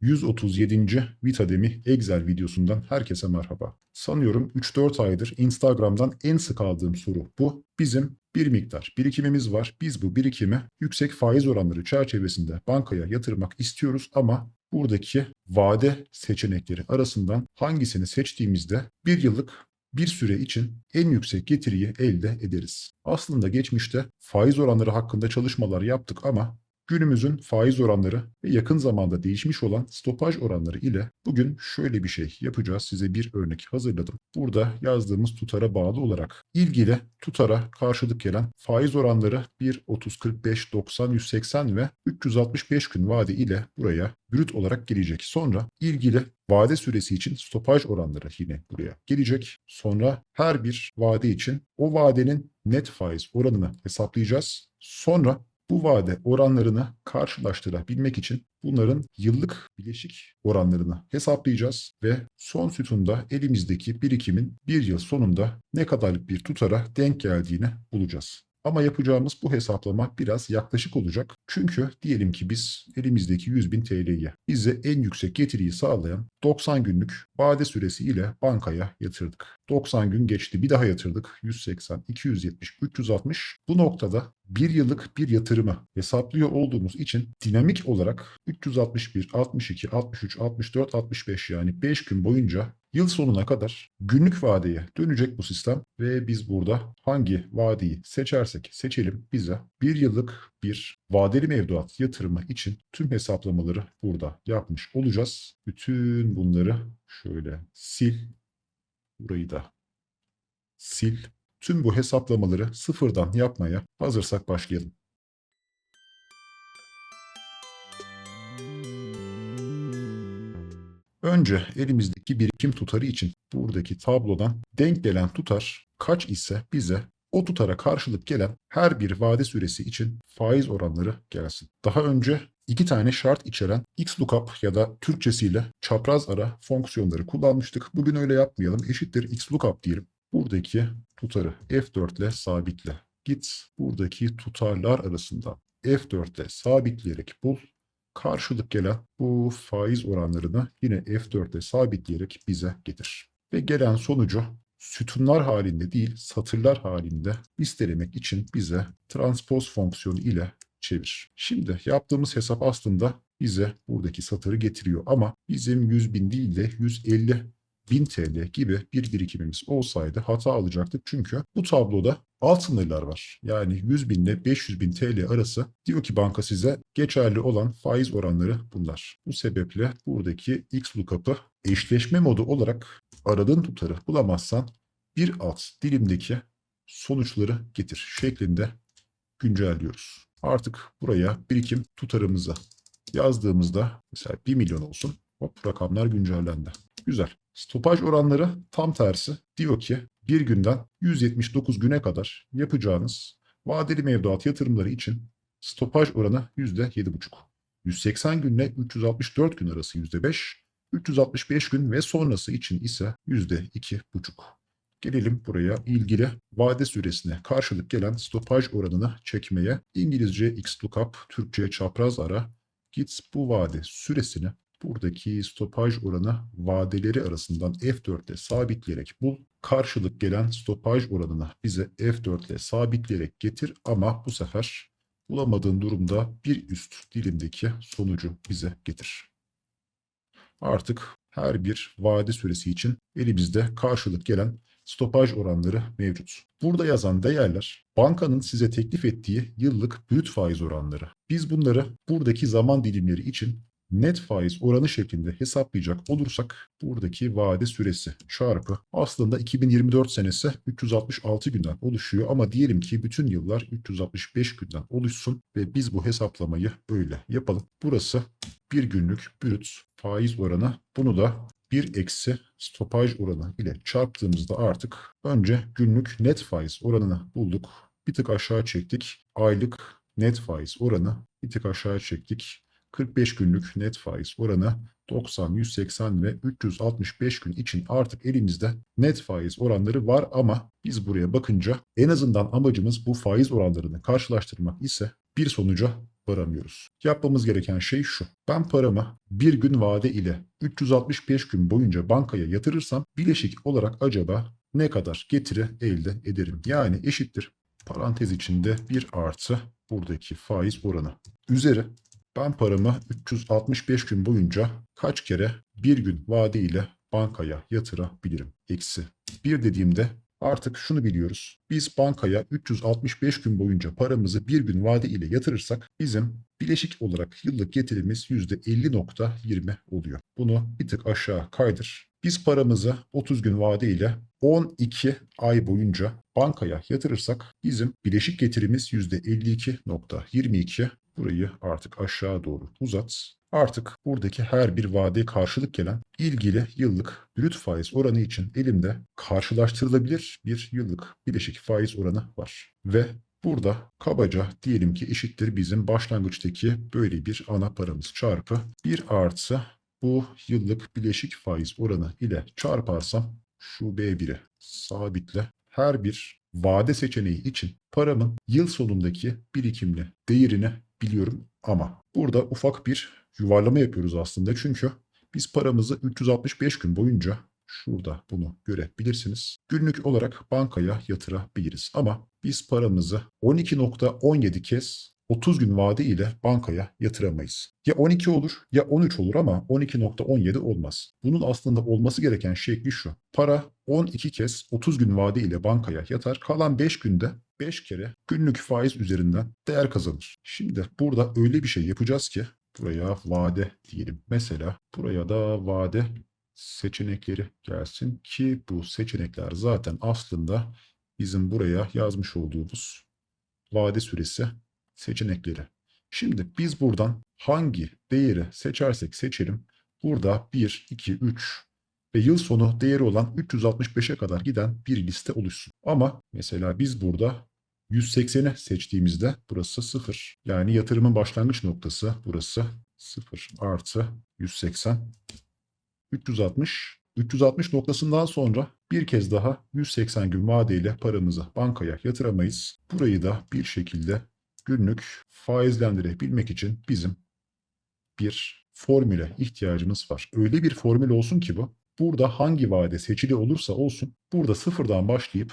137. Vitademi Excel videosundan herkese merhaba. Sanıyorum 3-4 aydır Instagram'dan en sık aldığım soru bu. Bizim bir miktar birikimimiz var. Biz bu birikimi yüksek faiz oranları çerçevesinde bankaya yatırmak istiyoruz ama buradaki vade seçenekleri arasından hangisini seçtiğimizde bir yıllık bir süre için en yüksek getiriyi elde ederiz. Aslında geçmişte faiz oranları hakkında çalışmalar yaptık ama günümüzün faiz oranları ve yakın zamanda değişmiş olan stopaj oranları ile bugün şöyle bir şey yapacağız. Size bir örnek hazırladım. Burada yazdığımız tutara bağlı olarak ilgili tutara karşılık gelen faiz oranları 1, 30, 45, 90, 180 ve 365 gün vade ile buraya brüt olarak gelecek. Sonra ilgili vade süresi için stopaj oranları yine buraya gelecek. Sonra her bir vade için o vadenin net faiz oranını hesaplayacağız. Sonra bu vade oranlarını karşılaştırabilmek için bunların yıllık bileşik oranlarını hesaplayacağız ve son sütunda elimizdeki birikimin bir yıl sonunda ne kadarlık bir tutara denk geldiğini bulacağız. Ama yapacağımız bu hesaplama biraz yaklaşık olacak. Çünkü diyelim ki biz elimizdeki 100 bin TL'yi bize en yüksek getiriyi sağlayan 90 günlük vade süresi ile bankaya yatırdık. 90 gün geçti bir daha yatırdık. 180, 270, 360. Bu noktada bir yıllık bir yatırımı hesaplıyor olduğumuz için dinamik olarak 361, 62, 63, 64, 65 yani 5 gün boyunca yıl sonuna kadar günlük vadeye dönecek bu sistem ve biz burada hangi vadeyi seçersek seçelim bize bir yıllık bir vadeli mevduat yatırımı için tüm hesaplamaları burada yapmış olacağız. Bütün bunları şöyle sil, burayı da sil. Tüm bu hesaplamaları sıfırdan yapmaya hazırsak başlayalım. Önce elimizdeki birikim tutarı için buradaki tablodan denk gelen tutar kaç ise bize o tutara karşılık gelen her bir vade süresi için faiz oranları gelsin. Daha önce iki tane şart içeren XLOOKUP ya da Türkçesiyle çapraz ara fonksiyonları kullanmıştık. Bugün öyle yapmayalım. Eşittir XLOOKUP diyelim. Buradaki tutarı F4 ile sabitle. Git buradaki tutarlar arasından F4 ile sabitleyerek bul karşılık gelen bu faiz oranlarını yine F4'te sabitleyerek bize getir. Ve gelen sonucu sütunlar halinde değil satırlar halinde listelemek için bize transpoz fonksiyonu ile çevir. Şimdi yaptığımız hesap aslında bize buradaki satırı getiriyor ama bizim 100 bin değil de 150 1000 TL gibi bir birikimimiz olsaydı hata alacaktık. Çünkü bu tabloda alt sınırlar var. Yani 100 bin ile 500 bin TL arası diyor ki banka size geçerli olan faiz oranları bunlar. Bu sebeple buradaki X lookup'ı eşleşme modu olarak aradığın tutarı bulamazsan bir alt dilimdeki sonuçları getir şeklinde güncelliyoruz. Artık buraya birikim tutarımızı yazdığımızda mesela 1 milyon olsun. Hop rakamlar güncellendi. Güzel. Stopaj oranları tam tersi. Diyor ki bir günden 179 güne kadar yapacağınız vadeli mevduat yatırımları için stopaj oranı %7,5. 180 günle 364 gün arası %5, 365 gün ve sonrası için ise %2,5. Gelelim buraya ilgili vade süresine karşılık gelen stopaj oranını çekmeye. İngilizce XLOOKUP, Türkçe çapraz ara. Git bu vade süresini buradaki stopaj oranı vadeleri arasından F4 ile sabitleyerek bul. Karşılık gelen stopaj oranını bize F4 ile sabitleyerek getir ama bu sefer bulamadığın durumda bir üst dilimdeki sonucu bize getir. Artık her bir vade süresi için elimizde karşılık gelen stopaj oranları mevcut. Burada yazan değerler bankanın size teklif ettiği yıllık brüt faiz oranları. Biz bunları buradaki zaman dilimleri için net faiz oranı şeklinde hesaplayacak olursak buradaki vade süresi çarpı aslında 2024 senesi 366 günden oluşuyor ama diyelim ki bütün yıllar 365 günden oluşsun ve biz bu hesaplamayı öyle yapalım. Burası bir günlük brüt faiz oranı bunu da 1 eksi stopaj oranı ile çarptığımızda artık önce günlük net faiz oranını bulduk. Bir tık aşağı çektik. Aylık net faiz oranı bir tık aşağı çektik. 45 günlük net faiz oranı 90, 180 ve 365 gün için artık elimizde net faiz oranları var ama biz buraya bakınca en azından amacımız bu faiz oranlarını karşılaştırmak ise bir sonuca varamıyoruz. Yapmamız gereken şey şu. Ben paramı bir gün vade ile 365 gün boyunca bankaya yatırırsam bileşik olarak acaba ne kadar getiri elde ederim? Yani eşittir. Parantez içinde 1 artı buradaki faiz oranı. Üzeri ben paramı 365 gün boyunca kaç kere bir gün vade ile bankaya yatırabilirim? Eksi. Bir dediğimde artık şunu biliyoruz. Biz bankaya 365 gün boyunca paramızı bir gün vade ile yatırırsak bizim bileşik olarak yıllık getirimiz %50.20 oluyor. Bunu bir tık aşağı kaydır. Biz paramızı 30 gün vade ile 12 ay boyunca bankaya yatırırsak bizim bileşik getirimiz %52.22. Burayı artık aşağı doğru uzat. Artık buradaki her bir vadeye karşılık gelen ilgili yıllık brüt faiz oranı için elimde karşılaştırılabilir bir yıllık bileşik faiz oranı var. Ve burada kabaca diyelim ki eşittir bizim başlangıçtaki böyle bir ana paramız çarpı 1 artı bu yıllık bileşik faiz oranı ile çarparsam şu B1'i sabitle her bir vade seçeneği için paramın yıl sonundaki birikimli değerini biliyorum ama burada ufak bir yuvarlama yapıyoruz aslında çünkü biz paramızı 365 gün boyunca şurada bunu görebilirsiniz. Günlük olarak bankaya yatırabiliriz ama biz paramızı 12.17 kez 30 gün vade ile bankaya yatıramayız. Ya 12 olur ya 13 olur ama 12.17 olmaz. Bunun aslında olması gereken şekli şu. Para 12 kez 30 gün vade ile bankaya yatar. Kalan 5 günde 5 kere günlük faiz üzerinden değer kazanır. Şimdi burada öyle bir şey yapacağız ki buraya vade diyelim. Mesela buraya da vade seçenekleri gelsin ki bu seçenekler zaten aslında bizim buraya yazmış olduğumuz vade süresi seçenekleri. Şimdi biz buradan hangi değeri seçersek seçelim burada 1, 2, 3 ve yıl sonu değeri olan 365'e kadar giden bir liste oluşsun. Ama mesela biz burada 180'i seçtiğimizde burası 0. Yani yatırımın başlangıç noktası burası 0 artı 180 360 360 noktasından sonra bir kez daha 180 gün vadeyle paramızı bankaya yatıramayız. Burayı da bir şekilde günlük faizlendirebilmek için bizim bir formüle ihtiyacımız var. Öyle bir formül olsun ki bu. Burada hangi vade seçili olursa olsun burada sıfırdan başlayıp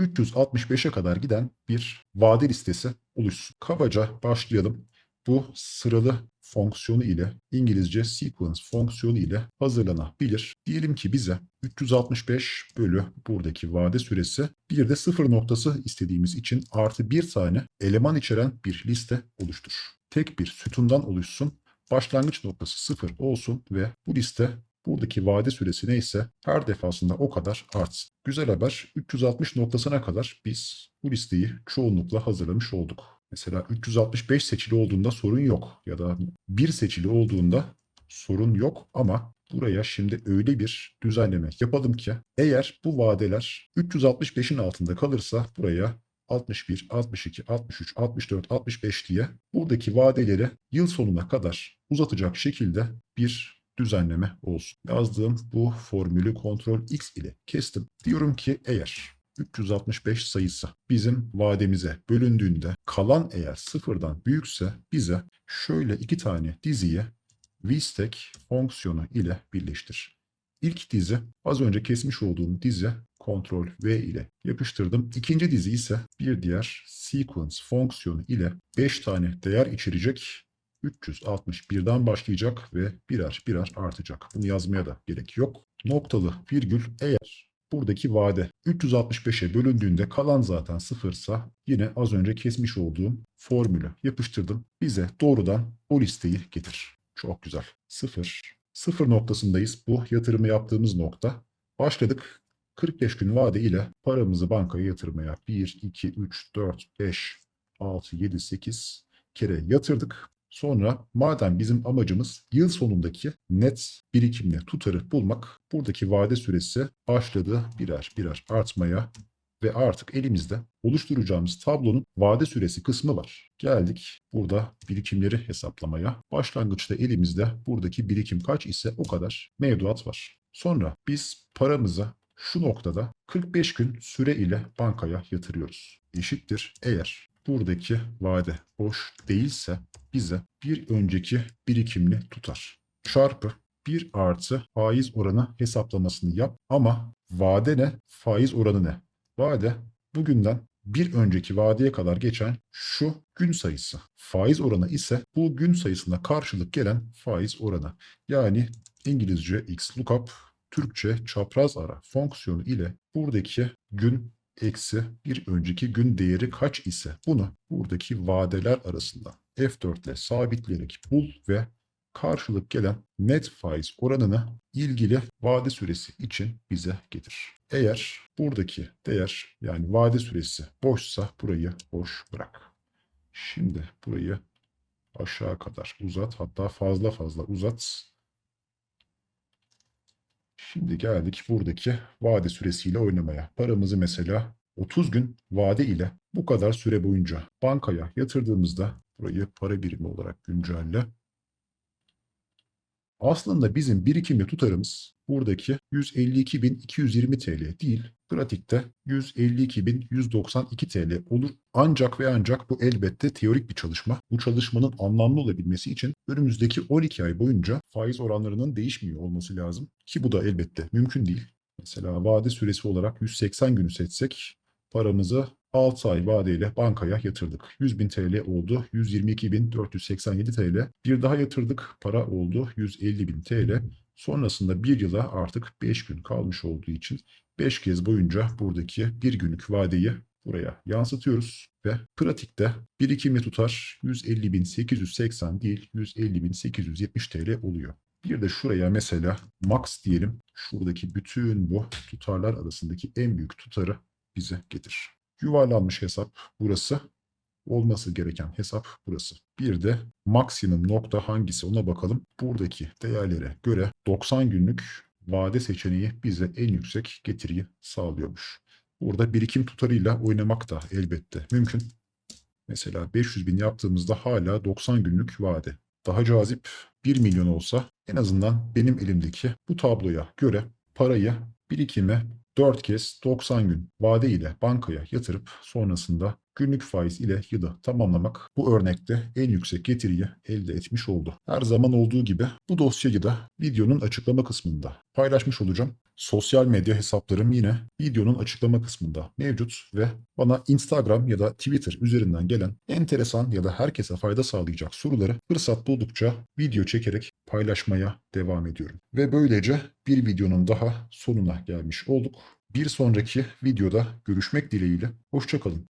365'e kadar giden bir vade listesi oluşsun. Kabaca başlayalım. Bu sıralı fonksiyonu ile İngilizce sequence fonksiyonu ile hazırlanabilir. Diyelim ki bize 365 bölü buradaki vade süresi bir de sıfır noktası istediğimiz için artı bir tane eleman içeren bir liste oluştur. Tek bir sütundan oluşsun. Başlangıç noktası sıfır olsun ve bu liste buradaki vade süresi neyse her defasında o kadar artsın. Güzel haber 360 noktasına kadar biz bu listeyi çoğunlukla hazırlamış olduk. Mesela 365 seçili olduğunda sorun yok ya da bir seçili olduğunda sorun yok ama buraya şimdi öyle bir düzenleme yapalım ki eğer bu vadeler 365'in altında kalırsa buraya 61, 62, 63, 64, 65 diye buradaki vadeleri yıl sonuna kadar uzatacak şekilde bir düzenleme olsun. Yazdığım bu formülü kontrol X ile kestim. Diyorum ki eğer 365 sayısı bizim vademize bölündüğünde kalan eğer sıfırdan büyükse bize şöyle iki tane diziyi vstack fonksiyonu ile birleştir. İlk dizi az önce kesmiş olduğum dizi Ctrl V ile yapıştırdım. İkinci dizi ise bir diğer sequence fonksiyonu ile 5 tane değer içerecek 361'den başlayacak ve birer birer artacak. Bunu yazmaya da gerek yok. Noktalı virgül eğer buradaki vade 365'e bölündüğünde kalan zaten sıfırsa yine az önce kesmiş olduğum formülü yapıştırdım. Bize doğrudan o listeyi getir. Çok güzel. Sıfır. Sıfır noktasındayız. Bu yatırımı yaptığımız nokta. Başladık. 45 gün vade ile paramızı bankaya yatırmaya 1, 2, 3, 4, 5, 6, 7, 8 kere yatırdık. Sonra madem bizim amacımız yıl sonundaki net birikimli tutarı bulmak, buradaki vade süresi başladı birer birer artmaya ve artık elimizde oluşturacağımız tablonun vade süresi kısmı var. Geldik burada birikimleri hesaplamaya. Başlangıçta elimizde buradaki birikim kaç ise o kadar mevduat var. Sonra biz paramızı şu noktada 45 gün süre ile bankaya yatırıyoruz. Eşittir eğer buradaki vade boş değilse bize bir önceki birikimli tutar. Çarpı 1 artı faiz oranı hesaplamasını yap ama vade ne? Faiz oranı ne? Vade bugünden bir önceki vadeye kadar geçen şu gün sayısı. Faiz oranı ise bu gün sayısına karşılık gelen faiz oranı. Yani İngilizce x lookup, Türkçe çapraz ara fonksiyonu ile buradaki gün eksi bir önceki gün değeri kaç ise bunu buradaki vadeler arasında F4 ile sabitleyerek bul ve karşılık gelen net faiz oranını ilgili vade süresi için bize getir. Eğer buradaki değer yani vade süresi boşsa burayı boş bırak. Şimdi burayı aşağı kadar uzat hatta fazla fazla uzat. Şimdi geldik buradaki vade süresiyle oynamaya. Paramızı mesela 30 gün vade ile bu kadar süre boyunca bankaya yatırdığımızda burayı para birimi olarak güncelle. Aslında bizim birikimli tutarımız buradaki 152.220 TL değil, pratikte 152.192 TL olur. Ancak ve ancak bu elbette teorik bir çalışma. Bu çalışmanın anlamlı olabilmesi için önümüzdeki 12 ay boyunca faiz oranlarının değişmiyor olması lazım. Ki bu da elbette mümkün değil. Mesela vade süresi olarak 180 günü seçsek paramızı 6 ay vadeyle bankaya yatırdık. 100.000 TL oldu. 122.487 TL. Bir daha yatırdık. Para oldu. 150.000 TL. Sonrasında bir yıla artık 5 gün kalmış olduğu için 5 kez boyunca buradaki bir günlük vadeyi buraya yansıtıyoruz ve pratikte birikimli tutar 150.880 değil 150.870 TL oluyor. Bir de şuraya mesela max diyelim. Şuradaki bütün bu tutarlar arasındaki en büyük tutarı bize getir. Yuvarlanmış hesap burası. Olması gereken hesap burası. Bir de maksimum nokta hangisi ona bakalım. Buradaki değerlere göre 90 günlük vade seçeneği bize en yüksek getiriyi sağlıyormuş. Burada birikim tutarıyla oynamak da elbette mümkün. Mesela 500 bin yaptığımızda hala 90 günlük vade. Daha cazip 1 milyon olsa en azından benim elimdeki bu tabloya göre parayı birikime 4 kez 90 gün vade ile bankaya yatırıp sonrasında günlük faiz ile yılı tamamlamak bu örnekte en yüksek getiriyi elde etmiş oldu. Her zaman olduğu gibi bu dosyayı da videonun açıklama kısmında paylaşmış olacağım. Sosyal medya hesaplarım yine videonun açıklama kısmında mevcut ve bana Instagram ya da Twitter üzerinden gelen enteresan ya da herkese fayda sağlayacak soruları fırsat buldukça video çekerek paylaşmaya devam ediyorum. Ve böylece bir videonun daha sonuna gelmiş olduk. Bir sonraki videoda görüşmek dileğiyle. Hoşçakalın.